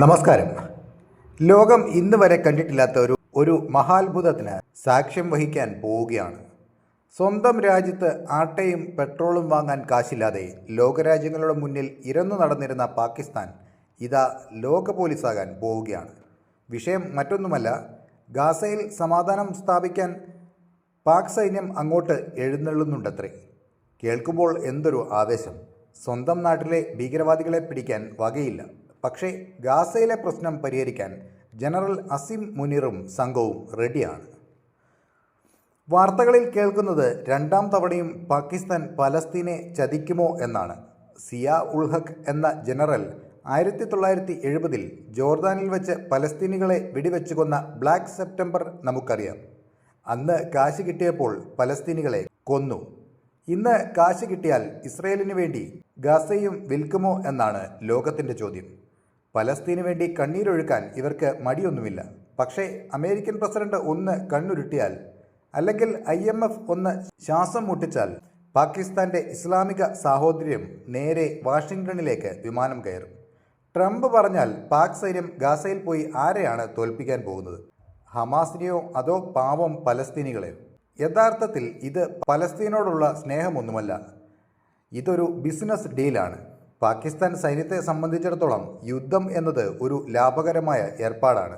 നമസ്കാരം. ലോകം ഇന്ന് വരെ കണ്ടിട്ടില്ലാത്ത ഒരു ഒരു മഹാത്ഭുതത്തിന് സാക്ഷ്യം വഹിക്കാൻ പോവുകയാണ്. സ്വന്തം രാജ്യത്ത് ആട്ടയും പെട്രോളും വാങ്ങാൻ കാശില്ലാതെ ലോകരാജ്യങ്ങളുടെ മുന്നിൽ ഇരന്നു നടന്നിരുന്ന പാകിസ്ഥാൻ ഇതാ ലോക പോലീസാകാൻ പോവുകയാണ്. വിഷയം മറ്റൊന്നുമല്ല ഗാസയിൽ സമാധാനം സ്ഥാപിക്കാൻ പാക് സൈന്യം അങ്ങോട്ട് എഴുന്നള്ളുന്നുണ്ടത്രേ. കേൾക്കുമ്പോൾ എന്തൊരു ആവേശം. സ്വന്തം നാട്ടിലെ ഭീകരവാദികളെ പിടിക്കാൻ വകയില്ല. പക്ഷേ ഗാസയിലെ പ്രശ്നം പരിഹരിക്കാൻ ജനറൽ അസിം മുനീറും സംഘവും റെഡിയാണ്. വാർത്തകളിൽ കേൾക്കുന്നത് രണ്ടാം തവണയും പാകിസ്ഥാൻ പലസ്തീനെ ചതിക്കുമോ എന്നാണ്. സിയ ഉൾ ഹക്ക് എന്ന ജനറൽ ആയിരത്തി തൊള്ളായിരത്തി എഴുപതിൽ ജോർദാനിൽ വെച്ച് പലസ്തീനികളെ വെടിവെച്ചു കൊന്ന ബ്ലാക്ക് സെപ്റ്റംബർ നമുക്കറിയാം. അന്ന് കാശ് കിട്ടിയപ്പോൾ പലസ്തീനികളെ കൊന്നു. ഇന്ന് കാശ് കിട്ടിയാൽ ഇസ്രയേലിന് വേണ്ടി ഗാസയും വിൽക്കുമോ എന്നാണ് ലോകത്തിന്റെ ചോദ്യം. പലസ്തീന് വേണ്ടി കണ്ണീരൊഴുക്കാൻ ഇവർക്ക് മടിയൊന്നുമില്ല. പക്ഷേ അമേരിക്കൻ പ്രസിഡന്റ് ഒന്ന് കണ്ണുരുട്ടിയാൽ അല്ലെങ്കിൽ ഐ എം എഫ് ഒന്ന് ശ്വാസം മുട്ടിച്ചാൽ പാകിസ്ഥാന്റെ ഇസ്ലാമിക സാഹോദര്യം നേരെ വാഷിംഗ്ടണിലേക്ക് വിമാനം കയറും. ട്രംപ് പറഞ്ഞാൽ പാക് സൈന്യം ഗാസയിൽ പോയി ആരെയാണ് തോൽപ്പിക്കാൻ പോകുന്നത്? ഹമാസിനെയോ അതോ പാവം പലസ്തീനികളെയോ? യഥാർത്ഥത്തിൽ ഇത് പലസ്തീനോടുള്ള സ്നേഹമൊന്നുമല്ല. ഇതൊരു ബിസിനസ് ഡീലാണ്. പാകിസ്ഥാൻ സൈന്യത്തെ സംബന്ധിച്ചിടത്തോളം യുദ്ധം എന്നത് ഒരു ലാഭകരമായ ഏർപ്പാടാണ്.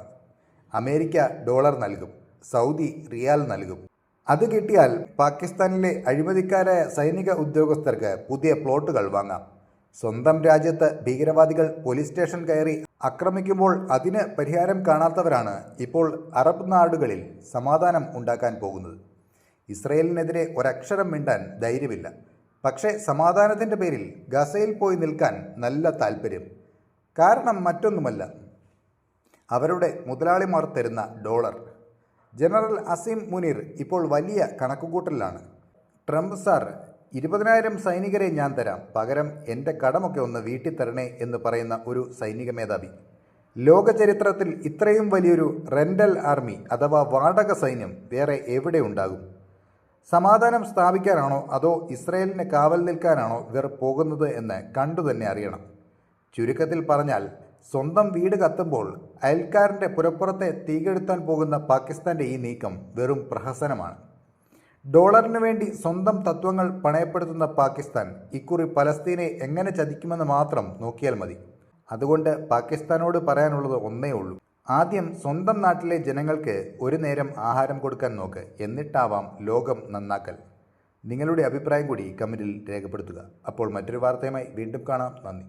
അമേരിക്ക ഡോളർ നൽകും സൗദി റിയാൽ നൽകും. അത് കിട്ടിയാൽ പാകിസ്ഥാനിലെ അഴിമതിക്കാരായ സൈനിക ഉദ്യോഗസ്ഥർക്ക് പുതിയ പ്ലോട്ടുകൾ വാങ്ങാം. സ്വന്തം രാജ്യത്ത് ഭീകരവാദികൾ പോലീസ് സ്റ്റേഷൻ കയറി ആക്രമിക്കുമ്പോൾ അതിന് പരിഹാരം കാണാത്തവരാണ് ഇപ്പോൾ അറബ് നാടുകളിൽ സമാധാനം ഉണ്ടാക്കാൻ പോകുന്നത്. ഇസ്രയേലിനെതിരെ ഒരക്ഷരം മിണ്ടാൻ ധൈര്യമില്ല. പക്ഷേ സമാധാനത്തിന്റെ പേരിൽ ഗസയിൽ പോയി നിൽക്കാൻ നല്ല താല്പര്യം കാരണം മറ്റൊന്നുമല്ല. അവരുടെ മുതലാളിമാർ തരുന്ന ഡോളർ. ജനറൽ അസീം മുനീർ ഇപ്പോൾ വലിയ കണക്കുകൂട്ടലിലാണ്. ട്രംപ് സാർ ഇരുപതിനായിരം സൈനികരെ ഞാൻ തരാം. പകരം എന്റെ കടമൊക്കെ ഒന്ന് വീട്ടിൽ തരണേ എന്ന് പറയുന്ന ഒരു സൈനിക മേധാവി. ലോകചരിത്രത്തിൽ ഇത്രയും വലിയൊരു റെന്റൽ ആർമി അഥവാ വാടക സൈന്യം വേറെ എവിടെ ഉണ്ടാകും? സമാധാനം സ്ഥാപിക്കാനാണോ അതോ ഇസ്രയേലിന് കാവൽ നിൽക്കാനാണോ ഇവർ പോകുന്നത് എന്ന് കണ്ടു തന്നെ അറിയണം. ചുരുക്കത്തിൽ പറഞ്ഞാൽ സ്വന്തം വീട് കത്തുമ്പോൾ അയൽക്കാരന്റെ പുരപ്പുറത്തെ തീകെടുത്താൻ പോകുന്ന പാകിസ്ഥാന്റെ ഈ നീക്കം വെറും പ്രഹസനമാണ്. ഡോളറിന് വേണ്ടി സ്വന്തം തത്വങ്ങൾ പണയപ്പെടുത്തുന്ന പാകിസ്ഥാൻ ഇക്കുറി പലസ്തീനെ എങ്ങനെ ചതിക്കുമെന്ന് മാത്രം നോക്കിയാൽ മതി. അതുകൊണ്ട് പാകിസ്ഥാനോട് പറയാനുള്ളത് ഒന്നേ ഉള്ളൂ. ആദ്യം സ്വന്തം നാട്ടിലെ ജനങ്ങൾക്ക് ഒരു നേരം ആഹാരം കൊടുക്കാൻ നോക്ക്. എന്നിട്ടാവാം ലോകം നന്നാക്കൽ. നിങ്ങളുടെ അഭിപ്രായം കൂടി കമന്റിൽ രേഖപ്പെടുത്തുക. അപ്പോൾ മറ്റൊരു വാർത്തയുമായി വീണ്ടും കാണാം. നന്ദി.